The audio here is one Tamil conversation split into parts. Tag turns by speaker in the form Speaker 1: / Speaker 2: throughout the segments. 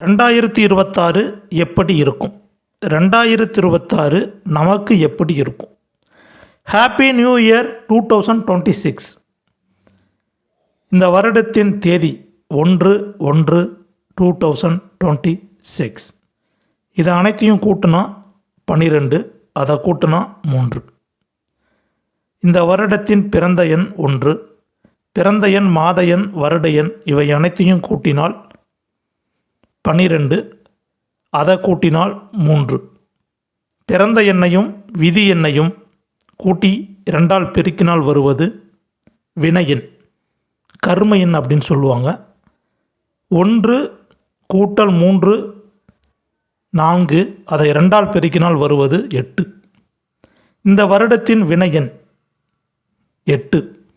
Speaker 1: ரெண்டாயிரத்தி இருபத்தாறு எப்படி இருக்கும்? ரெண்டாயிரத்தி இருபத்தாறு நமக்கு எப்படி இருக்கும்? Happy new year two thousand twenty six இந்த வருடத்தின் தேதி ஒன்று ஒன்று டூ தௌசண்ட் டுவெண்ட்டி சிக்ஸ் இதை அனைத்தையும் கூட்டினா பன்னிரெண்டு அதை கூட்டினா மூன்று. இந்த வருடத்தின் பிறந்த எண் ஒன்று பிறந்த எண் மாத எண் வருட எண் இவை அனைத்தையும் கூட்டினால் பன்னிரெண்டு அதை கூட்டினால் மூன்று. பிறந்த எண்ணையும் விதி எண்ணையும் கூட்டி இரண்டால் பெருக்கினால் வருவது வினையின் கர்ம எண் அப்படின்னு சொல்லுவாங்க. ஒன்று கூட்டல் மூன்று நான்கு அதை இரண்டால் பெருக்கினால் வருவது எட்டு. இந்த வருடத்தின் வினையன் எட்டு.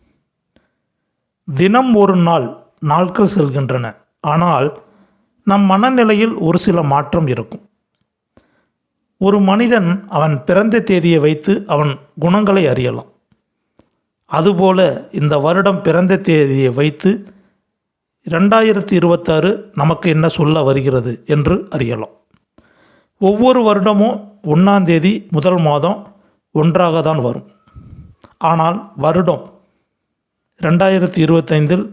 Speaker 1: தினம் ஒரு நாள் நாட்கள் செல்கின்றன. ஆனால் நம் மனநிலையில் ஒரு சில மாற்றம் இருக்கும். ஒரு மனிதன் அவன் பிறந்த தேதியை வைத்து அவன் குணங்களை அறியலாம். அதுபோல இந்த வருடம் பிறந்த தேதியை வைத்து ரெண்டாயிரத்தி இருபத்தாறு நமக்கு என்ன சொல்ல வருகிறது என்று அறியலாம். ஒவ்வொரு வருடமும் ஒன்றாந்தேதி முதல் மாதம் ஒன்றாக தான் வரும். ஆனால் வருடம் ரெண்டாயிரத்தி இருபத்தைந்தில்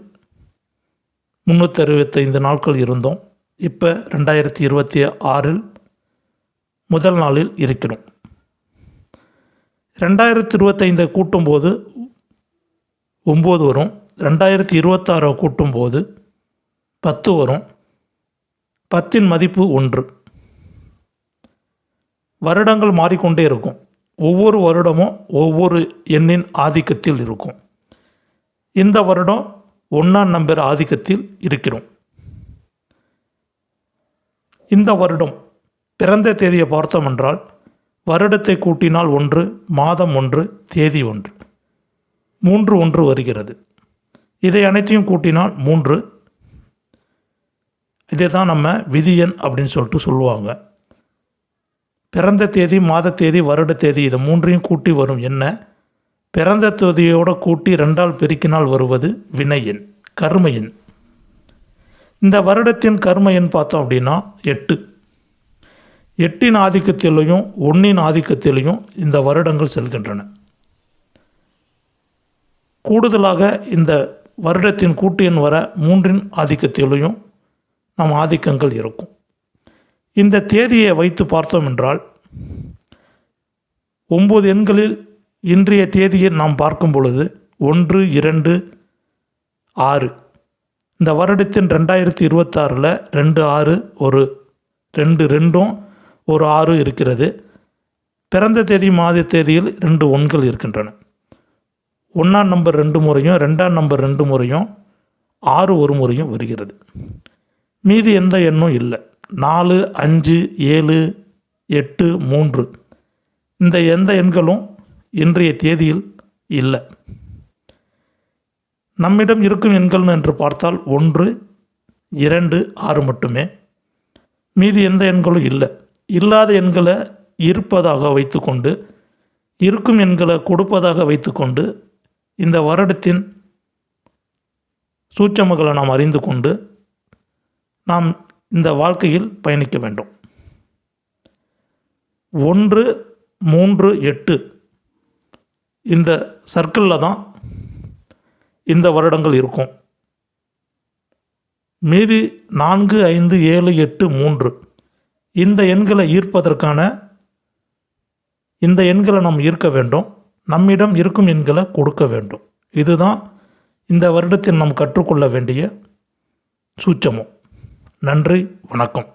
Speaker 1: முந்நூற்றி அறுபத்தைந்து நாட்கள் இருந்தோம். இப்போ ரெண்டாயிரத்தி இருபத்தி ஆறில் முதல் நாளில் இருக்கிறோம். ரெண்டாயிரத்தி இருபத்தைந்தை கூட்டும்போது ஒம்பது வரும். ரெண்டாயிரத்தி இருபத்தாறை கூட்டும்போது பத்து வரும். பத்தின் மதிப்பு ஒன்று. வருடங்கள் மாறிக்கொண்டே இருக்கும். ஒவ்வொரு வருடமும் ஒவ்வொரு எண்ணின் ஆதிக்கத்தில் இருக்கும். இந்த வருடம் ஒன்றாம் நம்பர் ஆதிக்கத்தில் இருக்கிறோம். இந்த வருடம் பிறந்த தேதியை பார்த்தோம் என்றால் வருடத்தை கூட்டினால் ஒன்று மாதம் ஒன்று தேதி ஒன்று. மூன்று ஒன்று வருகிறது. இதை அனைத்தையும் கூட்டினால் மூன்று. இதை தான் நம்ம விதியன் அப்படின்னு சொல்லிட்டு சொல்லுவாங்க. பிறந்த தேதி மாத தேதி வருட தேதி இதை மூன்றையும் கூட்டி வரும் என்ன? பிறந்த தேதியோடு கூட்டி ரெண்டால் பெருக்கினால் வருவது வினையின் எண். இந்த வருடத்தின் கர்ம எண் பார்த்தோம் அப்படின்னா எட்டு. எட்டின் ஆதிக்கத்திலையும் ஒன்றின் ஆதிக்கத்திலையும் இந்த வருடங்கள் செல்கின்றன. கூடுதலாக இந்த வருடத்தின் கூட்டு எண் வர மூன்றின் ஆதிக்கத்திலையும் நம் ஆதிக்கங்கள் இருக்கும். இந்த தேதியை வைத்து பார்த்தோம் என்றால் ஒம்பது எண்களில் இன்றைய தேதியை நாம் பார்க்கும் பொழுது ஒன்று இரண்டு ஆறு. இந்த வருடத்தின் ரெண்டாயிரத்தி இருபத்தாறில் ரெண்டு ஆறு ஒரு ரெண்டு ரெண்டும் ஒரு ஆறு இருக்கிறது. பிறந்த தேதி மாத தேதியில் ரெண்டு ஒன்கள் இருக்கின்றன. ஒன்றாம் நம்பர் ரெண்டு முறையும் ரெண்டாம் நம்பர் ரெண்டு முறையும் ஆறு ஒரு முறையும் வருகிறது. மீதி எந்த எண்ணும் இல்லை. நாலு அஞ்சு ஏழு எட்டு மூன்று. இந்த எந்த எண்களும் இன்றைய தேதியில் இல்லை. நம்மிடம் இருக்கும் எண்கள் என்று பார்த்தால் ஒன்று இரண்டு ஆறு மட்டுமே. மீதி எந்த எண்களும் இல்லை. இல்லாத எண்களை இருப்பதாக வைத்துக்கொண்டு இருக்கும் எண்களை கொடுப்பதாக வைத்துக்கொண்டு இந்த வருடத்தின் சூட்சமங்களை நாம் அறிந்து கொண்டு நாம் இந்த வாழ்க்கையில் பயணிக்க வேண்டும். ஒன்று மூன்று எட்டு. இந்த சர்க்கிளில் தான் இந்த வருடங்கள் இருக்கும். மீதி நான்கு ஐந்து ஏழு எட்டு மூன்று. இந்த எண்களை ஈர்ப்பதற்கான இந்த எண்களை நாம் ஈர்க்க வேண்டும். நம்மிடம் இருக்கும் எண்களை கொடுக்க வேண்டும். இதுதான் இந்த வருடத்தில் நாம் கற்றுக்கொள்ள வேண்டிய சூச்சமும். நன்றி வணக்கம்.